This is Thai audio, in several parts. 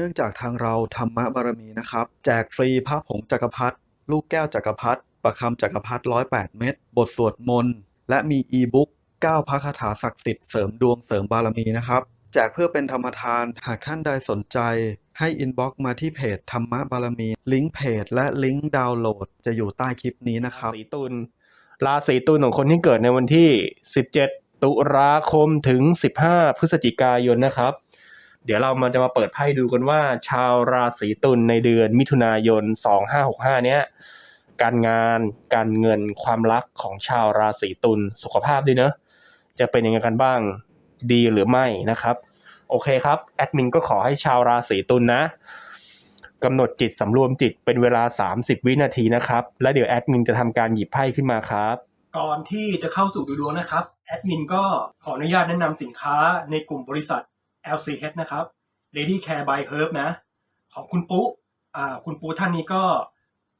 เนื่องจากทางเราธรรมบารมีนะครับ แจกฟรีพระผงจักรพรรดิลูกแก้วจักรพรรดิประคำจักรพรรดิ108เม็ดบทสวดมนต์ และมีอีบุ๊ก9พระคาถาศักดิ์สิทธิ์เสริมดวงเสริมบารมีนะครับแจกเพื่อเป็นธรรมทานหากท่านใดสนใจให้อินบ็อกซ์มาที่เพจธรรมบารมี ลิงก์เพจและลิงก์ดาวน์โหลดจะอยู่ใต้คลิปนี้นะครับราศีตุลราศีตุลของคนที่เกิดในวันที่ 17 ตุลาคมถึง 15 พฤศจิกายนนะครับ เดี๋ยวเรามาจะมาเปิดไพ่ดูกันว่า ชาวราศีตุลในเดือนมิถุนายน 2565 เนี้ยการงานการเงินความรักของชาวราศีตุลสุขภาพด้วยเนอะจะเป็นยังไงกันบ้างดีหรือไม่นะครับ โอเคครับแอดมินก็ขอให้ชาวราศีตุลนะกำหนดจิตสำรวมจิตเป็นเวลา 30 วินาทีนะครับ และเดี๋ยวแอดมินจะทำการหยิบไพ่ขึ้นมาครับ ก่อนที่จะเข้าสู่ดูดวงนะครับแอดมินก็ขออนุญาตแนะนำสินค้าในกลุ่มบริษัท LCH นะครับ Lady Care by Herb นะ ของคุณปุ๊อ่าคุณปุ๊ท่านนี้ก็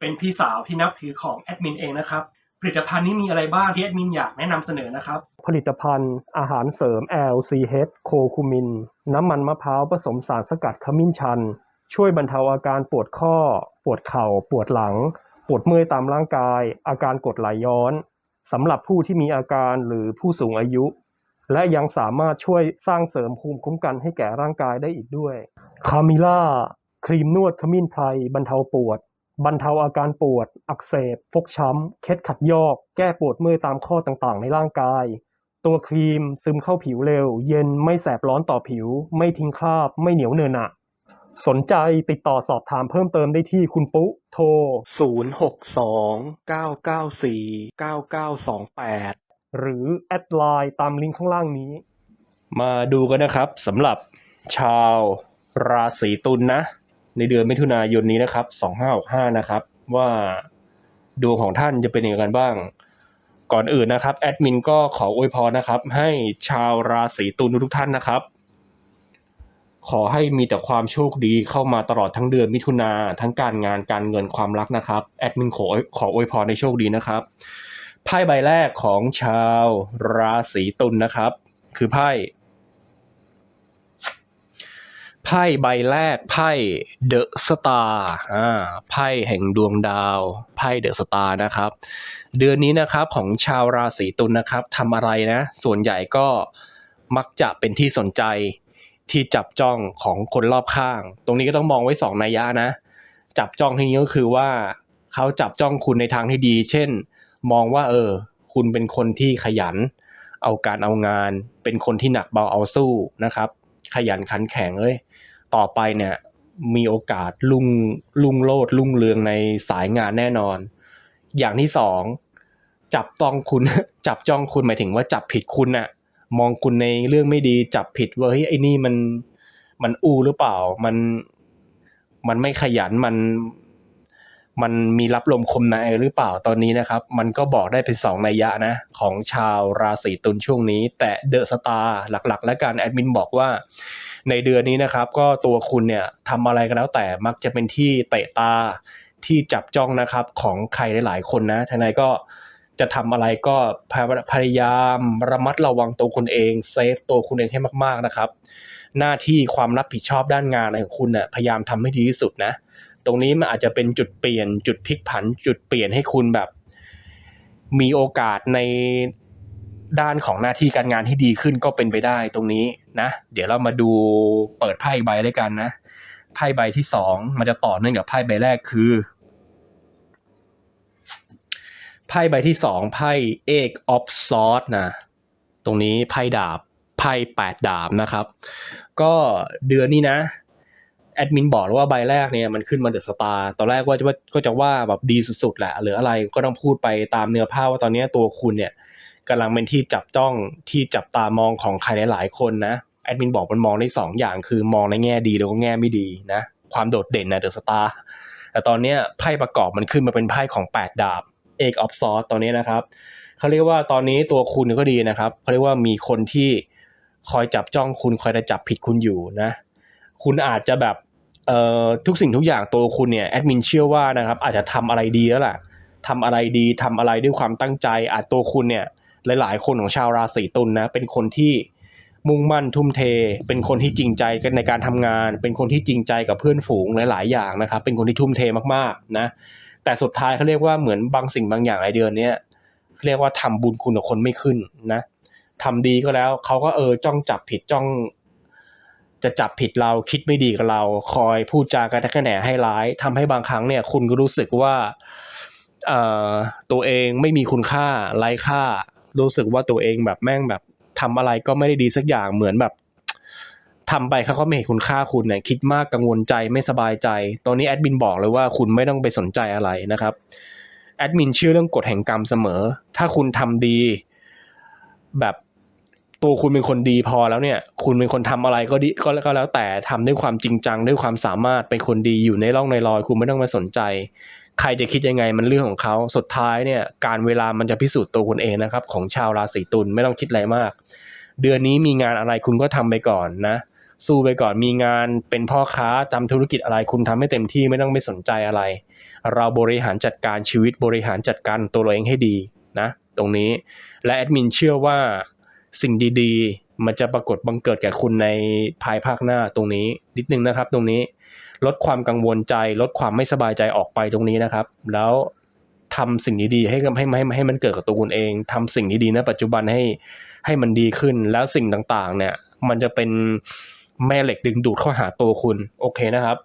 เป็นพี่สาวที่นับถือของแอดมินเองนะครับ ผลิตภัณฑ์นี้มีอะไรบ้างที่แอดมินอยากแนะนำเสนอนะครับ ผลิตภัณฑ์อาหารเสริม LCH โคคูมิน น้ำมันมะพร้าวผสมสารสกัดขมิ้นชัน ช่วยบรรเทาอาการปวดข้อ ปวดเข่า ปวดหลัง ปวดเมื่อยตามร่างกาย อาการกดไหลย้อนสำหรับผู้ที่มีอาการหรือผู้สูงอายุ และยังสามารถช่วยสร้างเสริมภูมิคุ้มกันให้แก่ร่างกายได้อีกด้วย คามิล่า ครีมนวดขมิ้นไพรบรรเทาปวด บรรเทาอาการปวด อักเสบ ฟกช้ำ เคล็ดขัดยอก แก้ปวดเมื่อยตามข้อต่างๆ ในร่างกาย ตัวครีมซึมเข้าผิวเร็ว เย็นไม่แสบร้อนต่อผิว ไม่ทิ้งคราบ ไม่เหนียวเนอะหนะสนใจติดต่อสอบถามเพิ่มเติมได้ที่คุณปุ๊โทร 0629949928 หรือแอดไลน์ตามลิงก์ข้างล่างนี้ มาดูกันนะครับสำหรับชาวราศีตุลนะ ในเดือนมิถุนายนนี้นะครับ 2565 นะครับ ว่าดวงของท่านจะเป็นยังไงกันบ้าง ก่อนอื่นนะครับ แอดมินก็ขออวยพรนะครับ ให้ชาวราศีตุลทุกท่านนะครับ ขอให้มีแต่ความโชคดีเข้ามาตลอดทั้งเดือนมิถุนาทั้งการงานการเงินความรักนะครับ แอดมินขอขออวยพรในโชคดีนะครับ ไพ่ใบแรกของชาวราศีตุลนะครับ คือไพ่ไพ่ใบแรกไพ่เดอะสตาร์อ่าไพ่แห่งดวงดาวไพ่เดอะสตาร์นะครับ เดือนนี้นะครับของชาวราศีตุลนะครับทำอะไรนะ ส่วนใหญ่ก็มักจะเป็นที่สนใจที่จับจ้องของคนรอบข้าง ตรงนี้ก็ต้องมองไว้สองนัยยะนะ จับจ้องที่นี้ก็คือว่าเขาจับจ้องคุณในทางที่ดี เช่น มองว่า เออ คุณเป็นคนที่ขยัน เอาการเอางาน เป็นคนที่หนักเบาเอาสู้นะครับ ขยันขันแข็งเลยต่อไปเนี่ย มีโอกาสลุ่งลุ่งโลดลุ่งเรืองในสายงานแน่นอน อย่างที่สองจับต้องคุณจับจ้องคุณหมายถึงว่าจับผิดคุณน่ะมองคุณในเรื่องไม่ดีจับผิดว่าเฮ้ยไอ้นี่มันมันอูหรือเปล่ามันมันไม่ขยันมัน มันมีรับลมคมในหรือเปล่าตอนนี้นะครับ มันก็บอกได้เป็นสองนัยยะนะ ของชาวราศีตุลช่วงนี้ แต่เดอะสตาร์หลักๆ และการแอดมินบอกว่า ในเดือนนี้นะครับ ก็ตัวคุณเนี่ยทำอะไรก็แล้วแต่มักจะเป็นที่เตะตาที่จับจ้องนะครับของใครหลายๆ คนนะทนายก็จะทำอะไรก็พยายามระมัดระวังตัวคุณเองเซฟตัวคุณเองให้มากๆนะครับ หน้าที่ความรับผิดชอบด้านงานอะไรของคุณน่ะพยายามทำให้ดีที่สุดนะ ตรงนี้มันอาจจะเป็นจุดเปลี่ยน จุดพลิกผัน จุดเปลี่ยนให้คุณแบบ มีโอกาสในด้านของหน้าที่การงานที่ดีขึ้นก็เป็นไปได้ตรงนี้นะ เดี๋ยวเรามาดูเปิดไพ่ใบด้วยกันนะไพ่ใบที่สองมันจะต่อเนื่องกับไพ่ใบแรกคือไพ่ใบที่สองไพ่ Eight of Swords นะตรงนี้ไพ่ดาบไพ่แปดดาบนะครับ ก็เดือนนี้นะ แอดมินบอกแล้วว่าใบแรกเนี่ยมันขึ้นมาเดอะสตาร์ตอนแรกว่าจะว่าก็จะว่าแบบดีสุดๆแหละหรืออะไรก็ต้องพูดไปตามเนื้อผ้าว่าตอนนี้ตัวคุณเนี่ยกำลังเป็นที่จับจ้องที่จับตามองของใครหลายๆคนนะแอดมินบอกมันมองได้สองอย่างคือมองในแง่ดีแล้วก็แง่ไม่ดีนะความโดดเด่นนะเดอะสตาร์แต่ตอนนี้ไพ่ประกอบมันขึ้นมาเป็นไพ่ของแปดดาบเอกออฟซอสตอนนี้นะครับเขาเรียกว่าตอนนี้ตัวคุณก็ดีนะครับเขาเรียกว่ามีคนที่คอยจับจ้องคุณคอยจะจับผิดคุณอยู่นะ คุณอาจจะแบบ เอ่อทุกสิ่งทุกอย่างตัวคุณเนี่ยแอดมินเชื่อว่านะครับอาจจะทำอะไรดีแล้วล่ะทำอะไรดีทำอะไรด้วยความตั้งใจ อาจตัวคุณเนี่ยหลาย ๆ คนของชาวราศีตุลนะเป็นคนที่มุ่งมั่นทุ่มเท เป็นคนที่จริงใจกันในการทำงาน เป็นคนที่จริงใจกับเพื่อนฝูงหลาย ๆ อย่างนะครับ เป็นคนที่ทุ่มเทมากๆนะแต่สุดท้ายเขาเรียกว่าเหมือนบางสิ่งบางอย่างไอเดือนเนี้ยเขาเรียกว่าทำบุญคุณกับคนไม่ขึ้นนะทำดีก็แล้วเขาก็เออจ้องจับผิดจ้อง จะจับผิดเราคิดไม่ดีกับเรา คอยพูดจากันแค่แหนให้ร้ายทำให้บางครั้งเนี่ย คุณก็รู้สึกว่าเอ่อตัวเองไม่มีคุณค่าไร้ค่า รู้สึกว่าตัวเองแบบแม่งแบบทำอะไรก็ไม่ได้ดีสักอย่างเหมือนแบบทำไปเขาก็ไม่เห็นคุณค่าคุณเนี่ยคิดมากกังวลใจไม่สบายใจ ตอนนี้แอดมินบอกเลยว่าคุณไม่ต้องไปสนใจอะไรนะครับแอดมินเชื่อเรื่องกฎแห่งกรรมเสมอ ถ้าคุณทำดี แบบ ตัวคุณเป็นคนดีพอแล้วเนี่ย คุณเป็นคนทำอะไรก็ดีก็ก็แล้วแต่ทำด้วยความจริงจังด้วยความสามารถเป็นคนดีอยู่ในร่องในรอยคุณไม่ต้องมาสนใจ ใครจะคิดยังไงมันเรื่องของเขาสุดท้ายเนี่ยการเวลามันจะพิสูจน์ตัวคุณเองนะครับ ของชาวราศีตุลไม่ต้องคิดอะไรมาก เดือนนี้มีงานอะไรคุณก็ทำไปก่อนนะ สู้ไปก่อนมีงานเป็นพ่อค้าจำธุรกิจอะไรคุณทำให้เต็มที่ไม่ต้องไม่สนใจอะไร เราบริหารจัดการชีวิตบริหารจัดการตัวเราเองให้ดีนะ ตรงนี้และแอดมินเชื่อว่า สิ่งดีๆ มันจะปรากฏบังเกิดแก่คุณในภายภาคหน้าตรงนี้ นิดนึงนะครับ ตรงนี้ลดความกังวลใจ ลดความไม่สบายใจออกไปตรงนี้นะครับ แล้วทำสิ่งดีๆให้ให้ให้ให้มันเกิดกับตัวคุณเองทำสิ่งดีๆณปัจจุบันให้ให้มันดีขึ้นแล้วสิ่งต่างๆ เนี่ย มันจะเป็นแม่เหล็กดึงดูดเข้าหาตัวคุณ โอเคนะครับ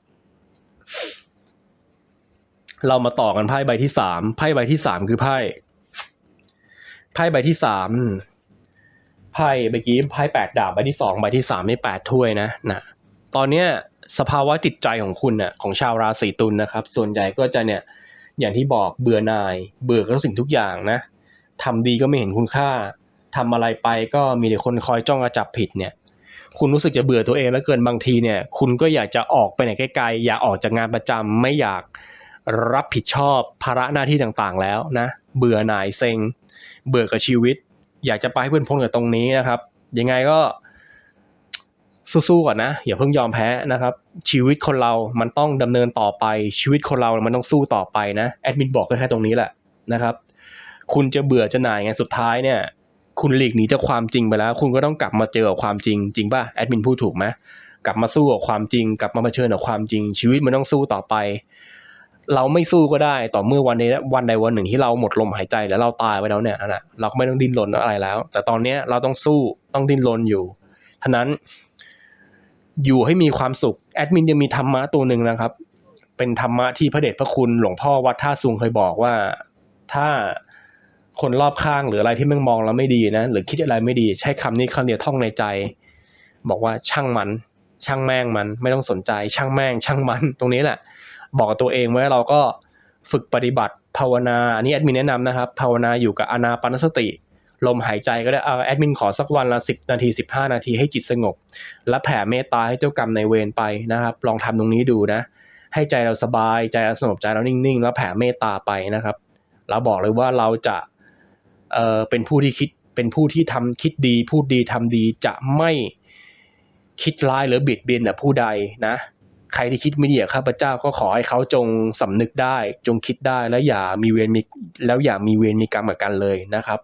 เรามาต่อกันไพ่ใบที่สามไพ่ใบที่สามคือไพ่ไพ่ใบที่สาม ไพ่เมื่อกี้ไพ่แปดดาบใบที่สองใบที่สามนี่แปดถ้วยนะนะตอนเนี้ยสภาวะจิตใจของคุณน่ะของชาวราศีตุลนะครับ ส่วนใหญ่ก็จะเนี่ยอย่างที่บอกเบื่อหน่าย เบื่อกับสิ่งทุกอย่างนะทำดีก็ไม่เห็นคุณค่าทำอะไรไปก็มีแต่คนคอยจ้องกระจับผิดเนี่ย คุณรู้สึกจะเบื่อตัวเองแล้วเกินบางทีเนี่ย คุณก็อยากจะออกไปไหนไกลๆอยากออกจากงานประจำไม่อยากรับผิดชอบภาระหน้าที่ต่างๆแล้วนะ เบื่อหน่ายเซ็ง เบื่อกับชีวิต อยากจะไปให้เพื่อนพ้นกับตรงนี้นะครับ ยังไงก็สู้ๆก่อนนะอย่าเพิ่งยอมแพ้นะครับ ชีวิตคนเรามันต้องดำเนินต่อไป ชีวิตคนเรา มันต้องสู้ต่อไปนะแอดมินบอกแค่ตรงนี้แหละนะครับ คุณจะเบื่อจะหน่ายไงสุดท้ายเนี่ย คุณหลีกหนีจากความจริงไปแล้ว คุณก็ต้องกลับมาเจอกับความจริง จริงป่ะแอดมินพูดถูกไหมกลับมาสู้กับความจริง กลับมาเผชิญกับความจริง ชีวิตมันต้องสู้ต่อไป เราไม่สู้ก็ได้ต่อเมื่อวันใดวันใดวันหนึ่งที่เราหมดลมหายใจแล้วเราตายไปแล้วเนี่ยนั่นน่ะเราก็ไม่ต้องดิ้นรนอะไรแล้ว แต่ตอนเนี้ยเราต้องสู้ต้องดิ้นรนอยู่ฉะนั้น อยู่ให้มีความสุขแอดมินยังมีธรรมะตัวหนึ่งนะครับ เป็นธรรมะที่พระเดชพระคุณหลวงพ่อวัดท่าซุงเคยบอกว่าถ้าคนรอบข้างหรืออะไรที่มึงมองเราไม่ดีนะ หรือคิดอะไรไม่ดี ใช้คำนี้คำเดียวท่องในใจ บอกว่าช่างมัน ช่างแม่งมันไม่ต้องสนใจช่างแม่งช่างมันตรงนี้แหละ บอกตัวเองไว้เราก็ฝึกปฏิบัติภาวนา อันนี้แอดมินแนะนำนะครับ ภาวนาอยู่กับอนาปานสติ ลมหายใจก็ได้เอาแอดมินขอสักวันละสิบนาทีสิบห้านาทีให้จิตสงบ และแผ่เมตตาให้เจ้ากรรมในเวรไปนะครับ ลองทำตรงนี้ดูนะ ให้ใจเราสบายใจเราสงบใจเรานิ่งๆ แล้วแผ่เมตตาไปนะครับ เราบอกเลยว่าเราจะเเป็นผู้ที่คิดเป็นผู้ที่ทำคิดดี พูดดีทำดีจะไม่ คิดร้ายหรือเบียดเบียนแต่ผู้ใดนะ ใครที่คิดไม่ดีกับข้าพเจ้าก็ขอให้เขาจงสำนึกได้ จงคิดได้แล้วอย่ามีเวรมีแล้วอย่ามีเวรมีกรรมกับกันเลยนะครับ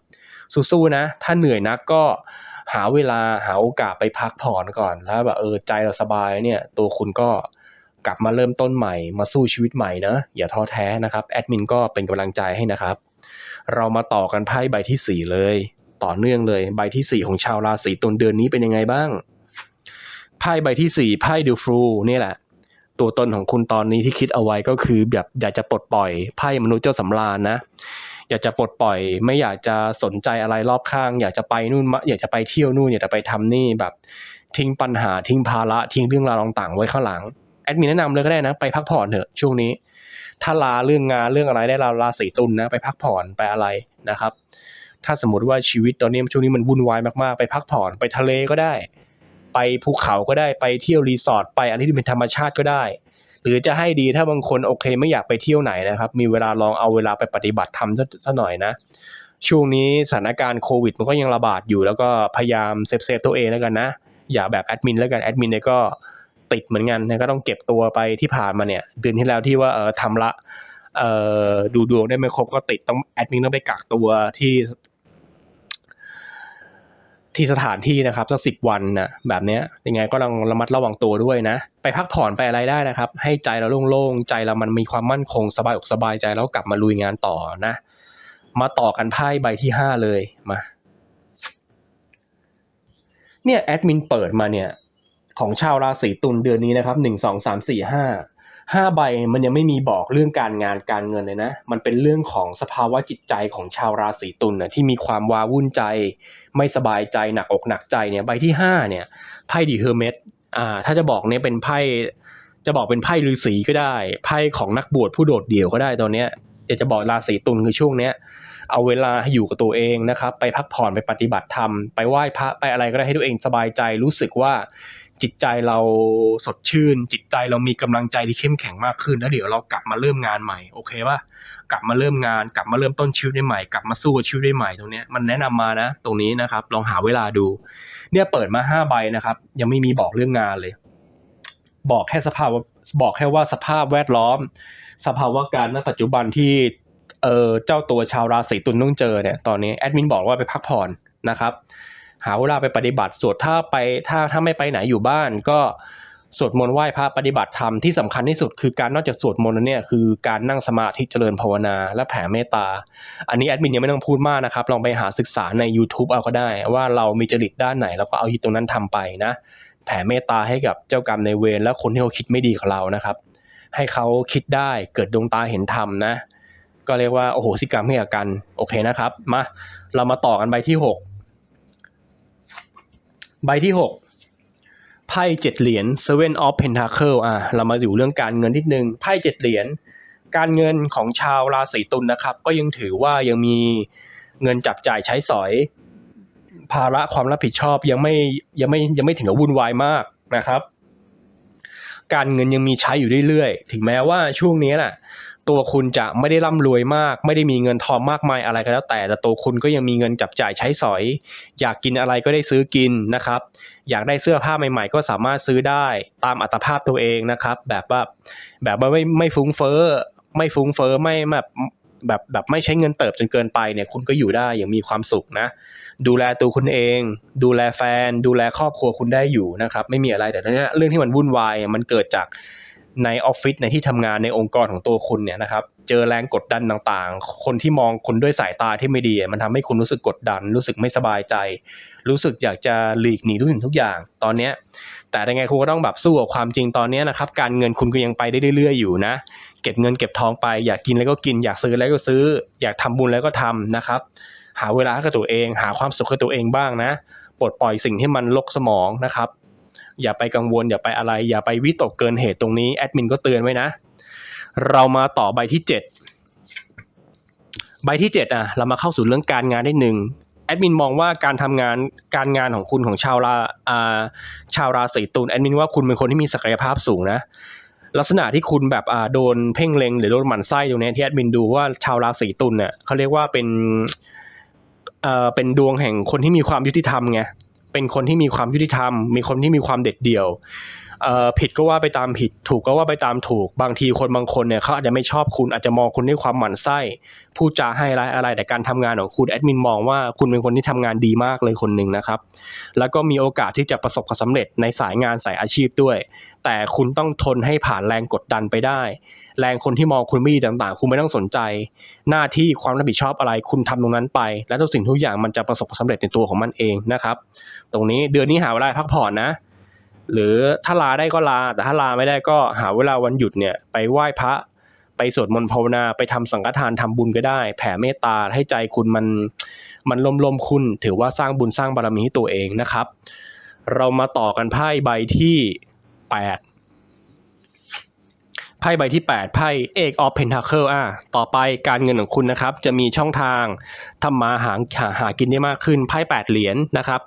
สู้ๆนะ ถ้าเหนื่อยนักก็หาเวลาหาโอกาสไปพักผ่อนก่อนแล้วแบบเออใจเราสบายเนี่ย ตัวคุณก็กลับมาเริ่มต้นใหม่มาสู้ชีวิตใหม่นะอย่าท้อแท้นะครับแอดมินก็เป็นกำลังใจให้นะครับ เรามาต่อกันไพ่ใบที่สี่เลย ต่อเนื่องเลยใบที่สี่ของชาวราศีตุลเดือนนี้เป็นยังไงบ้าง ไพ่ใบที่สี่ไพ่ดูฟรูนี่แหละ ตัวตนของคุณตอนนี้ที่คิดเอาไว้ก็คือแบบอยากจะปลดปล่อยไพ่มนุษย์เจ้าสำราญนะอยากจะปลดปล่อย ไม่อยากจะสนใจอะไรรอบข้าง อยากจะไปนู่นมาอยากจะไปเที่ยวนู่นอยากจะไปทำนี่แบบทิ้งปัญหาทิ้งภาระทิ้งเรื่องราวต่างๆไว้ข้างหลังแอดมินแนะนำเลยก็ได้นะ ไปพักผ่อนเถอะช่วงนี้ ถ้าลาเรื่องงานเรื่องอะไรได้เราลาสีตุลนะ ไปพักผ่อนไปอะไรนะครับ ถ้าสมมติว่าชีวิตตอนนี้ช่วงนี้มันวุ่นวายมากๆ ไปพักผ่อนไปทะเลก็ได้ ไปภูเขาก็ได้ไปเที่ยวรีสอร์ทไปอะไรที่เป็นธรรมชาติก็ได้ หรือจะให้ดีถ้าบางคนโอเค ไม่อยากไปเที่ยวไหนนะครับ มีเวลาลองเอาเวลาไปปฏิบัติธรรมซะหน่อยนะ ช่วงนี้สถานการณ์โควิดมันก็ยังระบาดอยู่แล้วก็พยายามเซฟเซฟตัวเองแล้วกันนะ อย่าแบบแอดมินแล้วกันแอดมินเนี่ยก็ติดเหมือนกันนะก็ต้องเก็บตัวไปที่ผ่านมาเนี่ยเดือนที่แล้วที่ว่าเออทำละเอ่อดูดวงได้ไม่ครบก็ติดต้องแอดมินต้องไปกักตัวที่ ที่สถานที่นะครับสักสิบวันนะแบบเนี้ยยังไงก็ต้องระมัดระวังตัวด้วยนะ ไปพักผ่อนไปอะไรได้นะครับ ให้ใจเราโล่งๆใจเรามันมีความมั่นคงสบายอกสบายใจแล้วกลับมาลุยงานต่อนะ มาต่อกันไพ่ใบที่ห้าเลยมา เนี่ยแอดมินเปิดมาเนี่ย ของชาวราศีตุลเดือนนี้นะครับหนึ่งสองสามสี่ห้า ห้าใบมันยังไม่มีบอกเรื่องการงานการเงินเลยนะ มันเป็นเรื่องของสภาวะจิตใจของชาวราศีตุลนะที่มีความวาวุ่นใจ ไม่สบายใจหนักอกหนักใจเนี่ยใบที่ห้าเนี่ยไพ่ดีเฮอร์เมสอ่าถ้าจะบอกเนี่ยเป็นไพ่จะบอกเป็นไพ่ฤาษีก็ได้ ไพ่ของนักบวชผู้โดดเดี่ยวก็ได้ตอนเนี้ยอยากจะบอกราศีตุลคือช่วงเนี้ยเอาเวลาให้อยู่กับตัวเองนะครับ ไปพักผ่อนไปปฏิบัติธรรม ไปไหว้พระไปอะไรก็ได้ให้ตัวเองสบายใจรู้สึกว่า จิตใจเราสดชื่น จิตใจเรามีกำลังใจที่เข้มแข็งมากขึ้น แล้วเดี๋ยวเรากลับมาเริ่มงานใหม่โอเคป่ะกลับมาเริ่มงาน กลับมาเริ่มต้นชีวิตได้ใหม่กลับมาสู้กับชีวิตได้ใหม่ตรงนี้มันแนะนำมานะ ตรงนี้นะครับ ลองหาเวลาดู เนี่ยเปิดมาห้าใบนะครับ ยังไม่มีบอกเรื่องงานเลย บอกแค่สภาพบอกแค่ว่าสภาพแวดล้อม สภาวะการณปัจจุบันที่เออเจ้าตัวชาวราศีตุลต้องเจอเนี่ยตอนนี้แอดมินบอกว่าไปพักผ่อนนะครับ หาเวลาไปปฏิบัติสวดถ้าไปถ้าถ้าไม่ไปไหนอยู่บ้าน ก็สวดมนต์ไหว้พระปฏิบัติธรรมที่สำคัญที่สุดคือการนอกจากสวดมนต์แล้วเนี่ยคือการนั่งสมาธิเจริญภาวนา และแผ่เมตตา อันนี้แอดมินยังไม่ต้องพูดมากนะครับ ลองไปหาศึกษาใน YouTube เอาก็ได้ ว่าเรามีจริตด้านไหนแล้วก็เอาที่ตรงนั้นทำไปนะ แผ่เมตตาให้กับเจ้ากรรมในเวรและคนที่เขาคิดไม่ดีกับเรานะครับ ให้เขาคิดได้เกิดดวงตาเห็นธรรมนะ ก็เรียกว่าโอ้โหสิกรรมให้กับกันโอเคนะครับ มาเรามาต่อกันใบที่หก ใบที่หกไพ่เจ็ดเหรียญ Seven of Pentacle อะเรามาอยู่เรื่องการเงินนิดนึง ไพ่เจ็ดเหรียญ การเงินของชาวราศีตุลนะครับ ก็ยังถือว่ายังมีเงินจับจ่ายใช้สอย ภาระความรับผิดชอบยังไม่ยังไม่ยังไม่ถึงกับวุ่นวายมากนะครับ การเงินยังมีใช้อยู่เรื่อยๆ ถึงแม้ว่าช่วงนี้แหละตัวคุณจะไม่ได้ร่ำรวยมาก ไม่ได้มีเงินทองมากมายอะไรก็แล้ว แต่แต่ตัวคุณก็ยังมีเงินจับจ่ายใช้สอย อยากกินอะไรก็ได้ซื้อกินนะครับ อยากได้เสื้อผ้าใหม่ ๆ ก็สามารถซื้อได้ตามอัตภาพตัวเองนะครับ แบบว่าแบบว่าไม่ไม่ฟุ้งเฟ้อไม่ฟุ้งเฟ้อไม่แบบแบบแบบไม่ใช้เงินเติบจนเกินไปเนี่ยคุณก็อยู่ได้อย่างมีความสุขนะ ดูแลตัวคุณเอง ดูแลแฟน ดูแลครอบครัวคุณได้อยู่นะครับ ไม่มีอะไรแต่เนี้ยเรื่องที่มันวุ่นวายมันเกิดจากในออฟฟิศในที่ทำงานในองค์กรของตัวคุณเนี่ยนะครับ เจอแรงกดดันต่างๆ คนที่มองคุณด้วยสายตาที่ไม่ดี มันทำให้คุณรู้สึกกดดัน รู้สึกไม่สบายใจ รู้สึกอยากจะหลีกหนีทุกสิ่งทุกอย่างตอนเนี้ยแต่ยังไงคุณก็ต้องแบบสู้กับความจริงตอนนี้นะครับ การเงินคุณก็ยังไปได้เรื่อยๆอยู่นะ เก็บเงินเก็บทองไป อยากกินแล้วก็กิน อยากซื้อแล้วก็ซื้อ อยากทำบุญแล้วก็ทำนะครับ หาเวลาให้กับตัวเอง หาความสุขให้ตัวเองบ้างนะปลดปล่อยสิ่งที่มันลกสมองนะครับ อย่าไปกังวลอย่าไปอะไร อย่าไปวิตกเกินเหตุตรงนี้แอดมินก็เตือนไว้นะ เรามาต่อใบที่เจ็ดใบที่เจ็ดอะเรามาเข้าสู่เรื่องการงานได้หนึ่งแอดมินมองว่าการทำงานการงานของคุณของชาวราอ่าชาวราศีตุลแอดมินว่าคุณเป็นคนที่มีศักยภาพสูงนะ ลักษณะที่คุณแบบอ่าโดนเพ่งเล็งหรือโดนหมั่นไส้ตรงนี้ที่แอดมินดูว่าชาวราศีตุลเนี่ยเขาเรียกว่าเป็น เอ่อเป็นดวงแห่งคนที่มีความยุติธรรมไงเป็นคนที่มีความยุติธรรม มีคนที่มีความเด็ดเดี่ยว ผิดก็ว่าไปตามผิด ถูกก็ว่าไปตามถูก บางทีคนบางคนเนี่ยเขาอาจจะไม่ชอบคุณอาจจะมองคุณด้วยความหมั่นไส้พูดจาให้ร้ายอะไร แต่การทำงานของคุณแอดมินมองว่าคุณเป็นคนที่ทำงานดีมากเลยคนหนึ่งนะครับ แล้วก็มีโอกาสที่จะประสบความสำเร็จในสายงานสายอาชีพด้วย แต่คุณต้องทนให้ผ่านแรงกดดันไปได้ แรงคนที่มองคุณไม่ดีต่างๆ คุณไม่ต้องสนใจ หน้าที่ความรับผิดชอบอะไร คุณทำตรงนั้นไป และทุกสิ่งทุกอย่างมันจะประสบความสำเร็จในตัวของมันเองนะครับ ตรงนี้เดือนนี้หาเวลาพักผ่อนนะ หรือถ้าลาได้ก็ลา แต่ถ้าลาไม่ได้ก็หาเวลาวันหยุดเนี่ยไปไหว้พระ ไปสวดมนต์ภาวนาไปทำสังฆทานทำบุญก็ได้ แผ่เมตตาให้ใจคุณมันมันลมลมคุณ ถือว่าสร้างบุญสร้างบารมีให้ตัวเองนะครับ เรามาต่อกันไพ่ใบที่แปด ไพ่ใบที่แปดไพ่เอกออฟเพนทาเคิลอะต่อไปการเงินของคุณนะครับ จะมีช่องทางทำมาหาหาหากินได้มากขึ้นไพ่แปดเหรียญนะครับ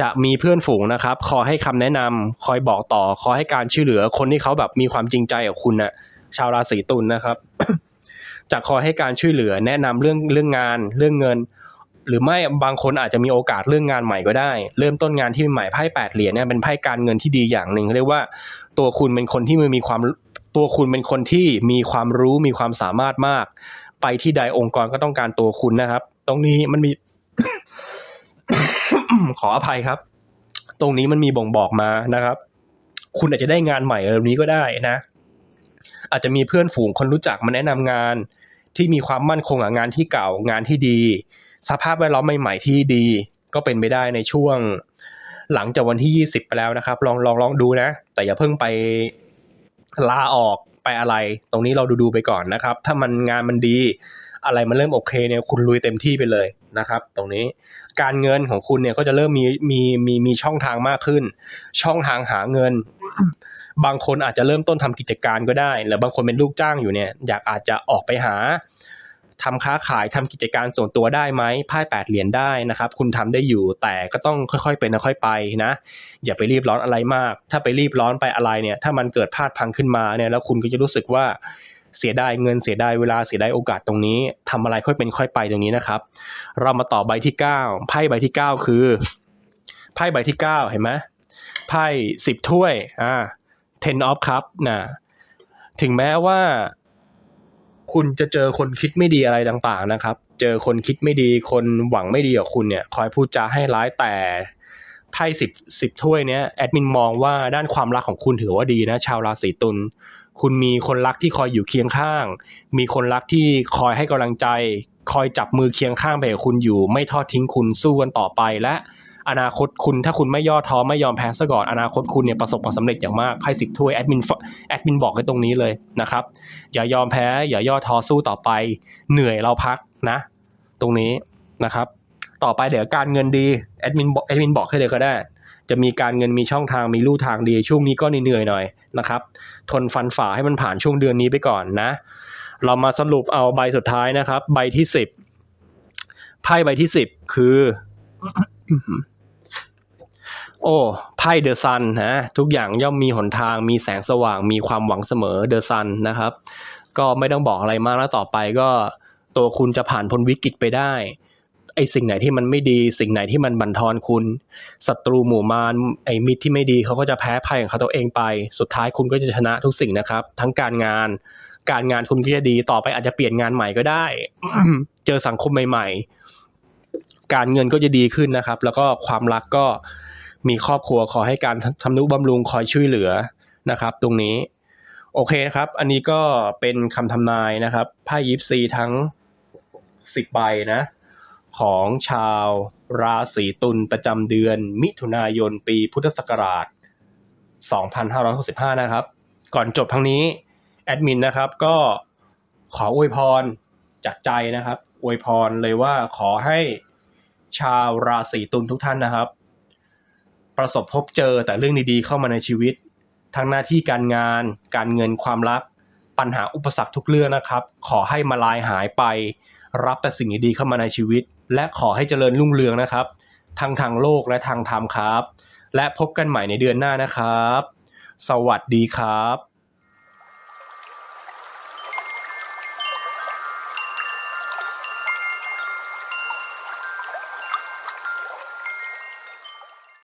จะมีเพื่อนฝูงนะครับ คอยให้คำแนะนำคอยบอกต่อ คอยให้การช่วยเหลือคนที่เขาแบบมีความจริงใจกับคุณน่ะชาวราศีตุลนะครับ จะคอยให้การช่วยเหลือ แนะนำเรื่องเรื่องงาน เรื่องเงิน หรือไม่บางคนอาจจะมีโอกาสเรื่องงานใหม่ก็ได้ เริ่มต้นงานที่ใหม่ไพ่แปดเหรียญเนี่ยเป็นไพ่การเงินที่ดีอย่างหนึ่งเรียกว่าตัวคุณเป็นคนที่มีความ ตัวคุณเป็นคนที่มีความรู้มีความสามารถมาก ไปที่ใดองค์กรก็ต้องการตัวคุณนะครับ ตรงนี้มันมี ขออภัยครับ ตรงนี้มันมีบ่งบอกมานะครับ คุณอาจจะได้งานใหม่เร็วนี้ก็ได้นะ อาจจะมีเพื่อนฝูงคนรู้จักมาแนะนำงาน ที่มีความมั่นคงกับงานที่เก่างานที่ดี สภาพแวดล้อมใหม่ๆที่ดี ก็เป็นไปได้ในช่วงหลังจากวันที่ 20 ไปแล้วนะครับ ลองลองลองดูนะ แต่อย่าเพิ่งไป ลาออกไปอะไร ตรงนี้เราดูดูๆไปก่อนนะครับ ถ้ามันงานมันดี อะไรมันเริ่มโอเคเนี่ยคุณลุยเต็มที่ไปเลยนะครับ ตรงนี้การเงินของคุณเนี่ยก็จะเริ่มมีมีมีมีช่องทางมากขึ้น ช่องทางหาเงิน บางคนอาจจะเริ่มต้นทำกิจการก็ได้ หรือบางคนเป็นลูกจ้างอยู่เนี่ย อยากอาจจะออกไปหา ทำค้าขายทำกิจการส่วนตัวได้ไหมไพ่แปดเหรียญได้นะครับ คุณทำได้อยู่แต่ก็ต้องค่อยๆ เป็นค่อยๆไปนะ อย่าไปรีบร้อนอะไรมาก ถ้าไปรีบร้อนไปอะไรเนี่ย ถ้ามันเกิดพลาดพังขึ้นมาเนี่ยแล้วคุณก็จะรู้สึกว่าเสียดายเงินเสียดายเวลาเสียดายโอกาสตรงนี้ทำอะไรค่อยเป็นค่อยไปตรงนี้นะครับ เรามาต่อใบที่เก้าไพ่ใบที่เก้าคือไพ่ใบที่เก้าเห็นไหมไพ่สิบถ้วยอ่า ten of cup นะถึงแม้ว่า คุณจะเจอคนคิดไม่ดีอะไรต่างๆนะครับ เจอคนคิดไม่ดี คนหวังไม่ดีกับคุณเนี่ยคอยพูดจาให้ร้ายแต่ไพ่สิบสิบถ้วยเนี้ยแอดมินมองว่าด้านความรักของคุณถือว่าดีนะ ชาวราศีตุลคุณมีคนรักที่คอยอยู่เคียงข้าง มีคนรักที่คอยให้กำลังใจ คอยจับมือเคียงข้างไปกับคุณอยู่ ไม่ทอดทิ้งคุณสู้กันต่อไปและ อนาคตคุณถ้าคุณไม่ย่อท้อไม่ยอมแพ้ซะก่อนอนาคตคุณเนี่ยประสบความสำเร็จอย่างมากไพ่สิบถ้วยแอดมินแอดมินบอกไว้ตรงนี้เลยนะครับอย่ายอมแพ้ อย่าย่อท้อสู้ต่อไป เหนื่อยเราพักนะ ตรงนี้นะครับ ต่อไปเดี๋ยวการเงินดีแอดมินบอกแอดมินบอกให้เลยก็ได้ จะมีการเงินมีช่องทางมีลู่ทางดีช่วงนี้ก็เหนื่อยหน่อยนะครับ ทนฟันฝ่าให้มันผ่านช่วงเดือนนี้ไปก่อนนะ เรามาสรุปเอาใบสุดท้ายนะครับ ใบที่สิบไพ่ใบที่สิบคือ โอ้ไพ่เดอะซันนะทุกอย่างย่อมมีหนทางมีแสงสว่างมีความหวังเสมอเดอะซันนะครับ ก็ไม่ต้องบอกอะไรมากแล้วต่อไปก็ตัวคุณจะผ่านพ้นวิกฤตไปได้ไอสิ่งไหนที่มันไม่ดี สิ่งไหนที่มันบั่นทอนคุณศัตรูหมู่มารไอมิตรที่ไม่ดีเขาก็จะแพ้ภัยของเขาตัวเองไป สุดท้ายคุณก็จะชนะทุกสิ่งนะครับ ทั้งการงาน การงานคุณก็จะดีต่อไปอาจจะเปลี่ยนงานใหม่ก็ได้ เจอสังคมใหม่ ๆ การเงินก็จะดีขึ้นนะครับ แล้วก็ความรักก็ มีครอบครัวขอให้การทำนุบำรุงคอยช่วยเหลือนะครับ ตรงนี้ โอเคนะครับ อันนี้ก็เป็นคำทำนายนะครับไพ่ยิปซีทั้ง 10ใบนะ ของชาวราศีตุลประจำเดือน มิถุนายนปีพุทธศักราช 2565 นะครับ ก่อนจบทั้งนี้แอดมินนะครับก็ขออวยพรจากใจนะครับอวยพรเลยว่าขอให้ชาวราศีตุลทุกท่านนะครับ ประสบพบเจอแต่เรื่องดีๆเข้ามาในชีวิต ทั้งหน้าที่การงาน การเงินความรัก ปัญหาอุปสรรคทุกเรื่องนะครับ ขอให้มาลายหายไป รับแต่สิ่งดีๆเข้ามาในชีวิต และขอให้เจริญรุ่งเรืองนะครับ ทั้งทางโลกและทางธรรมครับ และพบกันใหม่ในเดือนหน้านะครับ สวัสดีครับ